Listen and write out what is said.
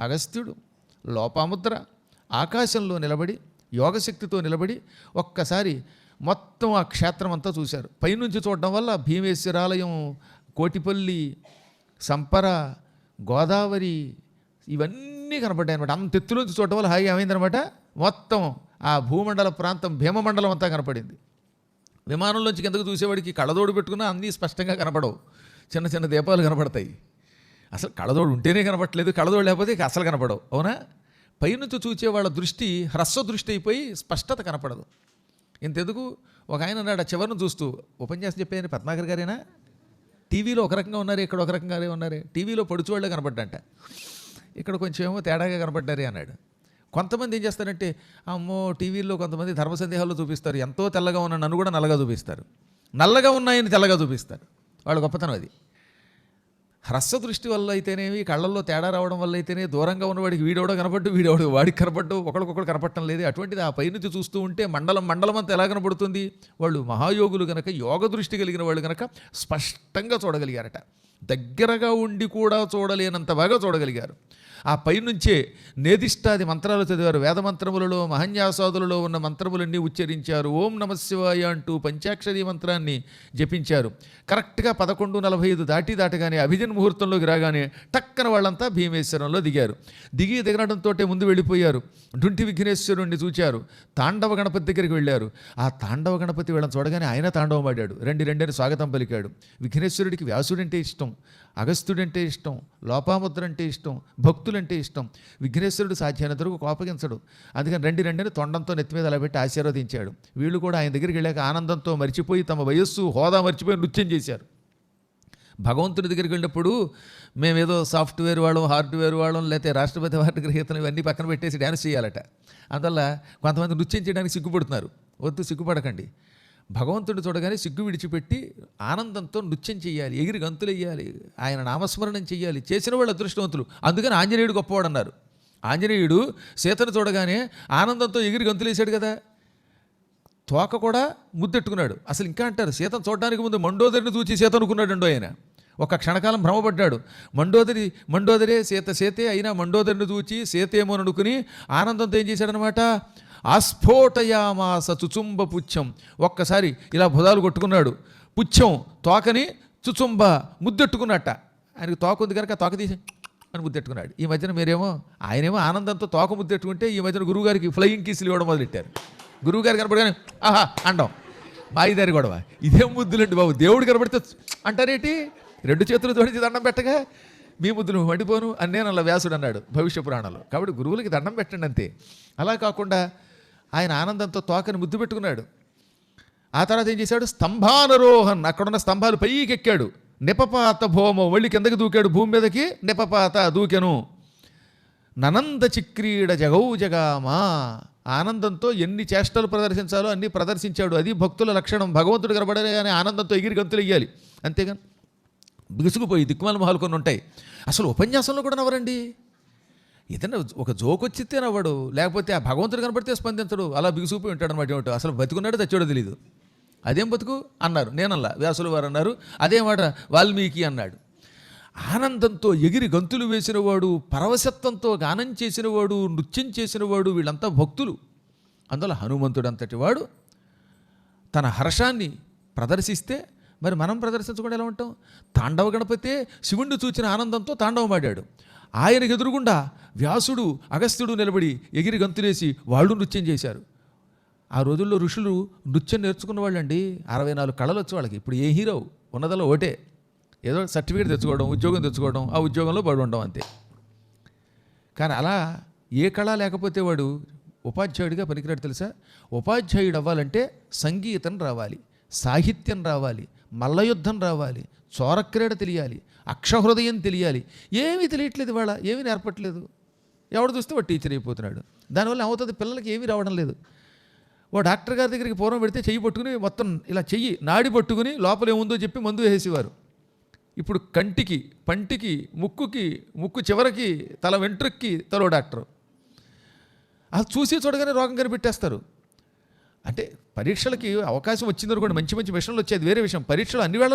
అగస్త్యుడు లోపాముద్ర ఆకాశంలో నిలబడి యోగశక్తితో నిలబడి ఒక్కసారి మొత్తం ఆ క్షేత్రం అంతా చూశారు. పైనుంచి చూడడం వల్ల భీమేశ్వరాలయం కోటిపల్లి సంపర గోదావరి ఇవన్నీ కనపడ్డాయి అనమాట అంత ఎత్తులోంచి చూడటం వల్ల హాయి ఏమైందనమాట మొత్తం ఆ భూమండల ప్రాంతం భీమమండలం అంతా కనపడింది. విమానంలోంచి కిందకు చూసేవాడికి కళ్ళదోడు పెట్టుకున్నా అన్నీ స్పష్టంగా కనపడవు. చిన్న చిన్న దీపాలు కనపడతాయి. అసలు కళ్ళదోడు ఉంటేనే కనపడట్లేదు కళ్ళదోడు లేకపోతే అసలు కనపడవు. అవునా? పైనుంచి చూసే వాళ్ళ దృష్టి హ్రస్వ దృష్టి అయిపోయి స్పష్టత కనపడదు. ఇంతెందుకు? ఒక ఆయన అన్నాడు ఆ చివరిని చూస్తూ ఉపన్యాసం చెప్పేది పద్మాకర్ గారేనా? టీవీలో ఒక రకంగా ఉన్నారు ఇక్కడ ఒక రకంగానే ఉన్నారు. టీవీలో పడుచువాళ్ళే కనపడ్డంట. ఇక్కడ కొంచెం ఏమో తేడాగా కనపడ్డారే అన్నాడు. కొంతమంది ఏం చేస్తారంటే అమ్మో టీవీలో కొంతమంది ధర్మ సందేహాలు చూపిస్తారు. ఎంతో తెల్లగా ఉన్న నన్ను కూడా నల్లగా చూపిస్తారు. నల్లగా ఉన్నాయని తెల్లగా చూపిస్తారు. వాళ్ళ గొప్పతనం అది. హ్రస్వ దృష్టి వల్ల అయితేనేమి కళ్ళల్లో తేడా రావడం వల్ల అయితేనే దూరంగా ఉన్నవాడికి వీడెవడో కనపడ్డు వీడెవడు వాడికి కనపడ్డు ఒకరికొకరు కనపడటం లేదు. అటువంటిది ఆ పైనుంచి చూస్తూ ఉంటే మండలం మండలం అంతా ఎలా కనపడుతుంది? వాళ్ళు మహాయోగులు కనుక యోగ దృష్టి కలిగిన వాళ్ళు కనుక స్పష్టంగా చూడగలిగారట. దగ్గరగా ఉండి కూడా చూడలేనంత బాగా చూడగలిగారు. ఆ పైనుంచే నేదిష్టాది మంత్రాలు చదివారు. వేద మంత్రములలో మహన్యాసాదులలో ఉన్న మంత్రములన్నీ ఉచ్చరించారు. ఓం నమశివాయ అంటూ పంచాక్షరి మంత్రాన్ని జపించారు. కరెక్ట్గా పదకొండు నలభై ఐదు దాటి దాటగానే అభిజన్ ముహూర్తంలోకి రాగానే టక్కన వాళ్ళంతా భీమేశ్వరంలో దిగారు. దిగి దిగడంతో ముందు వెళ్ళిపోయారు. డుంటి విఘ్నేశ్వరుణ్ణి చూచారు. తాండవ గణపతి దగ్గరికి వెళ్ళారు. ఆ తాండవ గణపతి వీళ్ళని చూడగానే ఆయన తాండవం ఆడాడు రెండు రెండని స్వాగతం పలికాడు. విఘ్నేశ్వరుడికి వ్యాసుడంటే ఇష్టం. అగస్త్యుడంటే ఇష్టం లోపాముద్ర అంటే ఇష్టం భక్తులంటే ఇష్టం. విఘ్నేశ్వరుడు సాధ్యమైనంత వరకు కోపగించడు. అందుకని రెండు రెండని తొండంతో నెత్తి మీద అలా పెట్టి ఆశీర్వదించాడు. వీళ్ళు కూడా ఆయన దగ్గరికి వెళ్ళాక ఆనందంతో మర్చిపోయి తమ వయస్సు హోదా మర్చిపోయి నృత్యం చేశారు. భగవంతుడి దగ్గరికి వెళ్ళినప్పుడు మేమేదో సాఫ్ట్వేర్ వాళ్ళం హార్డ్వేర్ వాళ్ళం లేకపోతే రాష్ట్రపతి వారి గ్రహీతలు ఇవన్నీ పక్కన పెట్టేసి డ్యాన్స్ చేయాలట. అందువల్ల కొంతమంది నృత్యం చేయడానికి సిగ్గుపడుతున్నారు. వద్దు సిగ్గుపడకండి. భగవంతుడు చూడగానే సిగ్గు విడిచిపెట్టి ఆనందంతో నృత్యం చేయాలి ఎగిరి గంతులు ఆయన నామస్మరణం చేయాలి చేసిన వాళ్ళు అదృష్టవంతులు. అందుకని ఆంజనేయుడు గొప్పవాడు అన్నారు ఆంజనేయుడు సీతను చూడగానే ఆనందంతో ఎగిరి గంతులేశాడు కదా. తోక కూడా ముద్దెట్టుకున్నాడు. అసలు ఇంకా అంటారు సీతను చూడడానికి ముందు మండోదరిని చూచి సీత అనుకున్నాడు ఆయన. ఒక క్షణకాలం భ్రమపడ్డాడు. మండోదరి మండోదరే సీత సీతే అయినా మండోదరిని చూచి సీతేమో అనుకుని ఆనందంతో ఏం చేశాడనమాట ఆస్ఫోటయామాస చుచుంబ పుచ్చం. ఒక్కసారి ఇలా భుజాలు కొట్టుకున్నాడు. పుచ్చం తోకని చుచుంబ ముద్దెట్టుకున్నట్ట. ఆయనకు తోక ఉంది కనుక తోక తీసి అని ముద్దెట్టుకున్నాడు. ఈ మధ్యన మీరేమో ఆయనేమో ఆనందంతో తోక ముద్దెట్టుకుంటే ఈ మధ్యన గురువుగారికి ఫ్లయింగ్ కీసులు ఇవ్వడం మొదలెట్టారు. గురువుగారు కనపడగానే ఆహా అండం. మాయిదారి గొడవ. ఇదేం ముద్దులండి బాబు? దేవుడు కనబడితే అంటారేటి? రెండు చేతులు జోడించి దండం పెట్టగా మీ ముద్దులు వండిపోను అని నేను అలా వ్యాసుడు అన్నాడు భవిష్య పురాణంలో. కాబట్టి గురువులకి దండం పెట్టండి అంతే. అలా కాకుండా ఆయన ఆనందంతో తోకని ముద్దు పెట్టుకున్నాడు. ఆ తర్వాత ఏం చేశాడు? స్తంభానరోహన్ అక్కడున్న స్తంభాలు పైకి ఎక్కాడు నిపపాత భోమం వెళ్ళి కిందకి దూకాడు. భూమి మీదకి నిపపాత దూకెను. ననంద చిక్రీడ జగౌ జగామా. ఆనందంతో ఎన్ని చేష్టలు ప్రదర్శించాలో అన్నీ ప్రదర్శించాడు. అది భక్తుల లక్షణం. భగవంతుడు కనబడలే కానీ ఆనందంతో ఎగిరి గంతులు ఇయ్యాలి అంతేగాని బిగుసుకుపోయి దిక్కుమాల మహాలు కొన్ని ఉంటాయి. అసలు ఉపన్యాసంలో కూడా నవ్వరండి? ఏదైనా ఒక జోక్ వచ్చితే నవ్వడు లేకపోతే ఆ భగవంతుడు కనబడితే స్పందించడు. అలా బిగుసుకుపోయి ఉంటాడు అనమాట ఏమిటో. అసలు బతికున్నాడు తెచ్చాడో తెలియదు అదేం బతుకు? అన్నారు. నేనల్లా. వ్యాసులు వారు అన్నారు. అదేమాట వాల్మీకి అన్నాడు. ఆనందంతో ఎగిరి గంతులు వేసినవాడు పరవశత్వంతో గానం చేసినవాడు నృత్యం చేసినవాడు వీళ్ళంతా భక్తులు. అందులో హనుమంతుడు అంతటి వాడు తన హర్షాన్ని ప్రదర్శిస్తే మరి మనం ప్రదర్శించకుండా ఎలా ఉంటాం? తాండవ గణపతే శివుణ్ణి చూచిన ఆనందంతో తాండవమాడాడు. ఆయనకు ఎదురుగుండా వ్యాసుడు అగస్త్యుడు నిలబడి ఎగిరి గంతులేసి వాళ్ళు నృత్యం చేశారు. ఆ రోజుల్లో ఋషులు నృత్యం నేర్చుకున్న వాళ్ళండి అరవై నాలుగు కళలు వచ్చే వాళ్ళకి. ఇప్పుడు ఏ హీరో? ఉన్నదలో ఒకటే ఏదో సర్టిఫికేట్ తెచ్చుకోవడం ఉద్యోగం తెచ్చుకోవడం ఆ ఉద్యోగంలో పడి ఉండడం అంతే. కానీ అలా ఏ కళ లేకపోతే వాడు ఉపాధ్యాయుడిగా పనికిరాడు తెలుసా? ఉపాధ్యాయుడు అవ్వాలంటే సంగీతం రావాలి సాహిత్యం రావాలి మల్లయుద్ధం రావాలి చోరక్రీడ తెలియాలి అక్షహృదయం తెలియాలి. ఏమీ తెలియట్లేదు ఇవాళ ఏమీ నేర్పట్లేదు. ఎవడు చూస్తే వాడు టీచర్ అయిపోతున్నాడు. దానివల్ల ఏమవుతుంది? పిల్లలకి ఏమీ రావడం లేదు. ఓ డాక్టర్ గారి దగ్గరికి పూర్వం పెడితే చెయ్యి పట్టుకుని మొత్తం ఇలా చెయ్యి నాడి పట్టుకుని లోపల ఏముందో చెప్పి మందు వేసేవారు. ఇప్పుడు కంటికి పంటికి ముక్కుకి ముక్కు చివరికి తల వెంట్రుక్కి తలో డాక్టరు. అది చూసి చూడగానే రోగం కనిపెట్టేస్తారు. అంటే పరీక్షలకి అవకాశం వచ్చిందనుకోండి మంచి మంచి విషయంలో వచ్చేది వేరే విషయం. పరీక్షలు అన్ని వేళ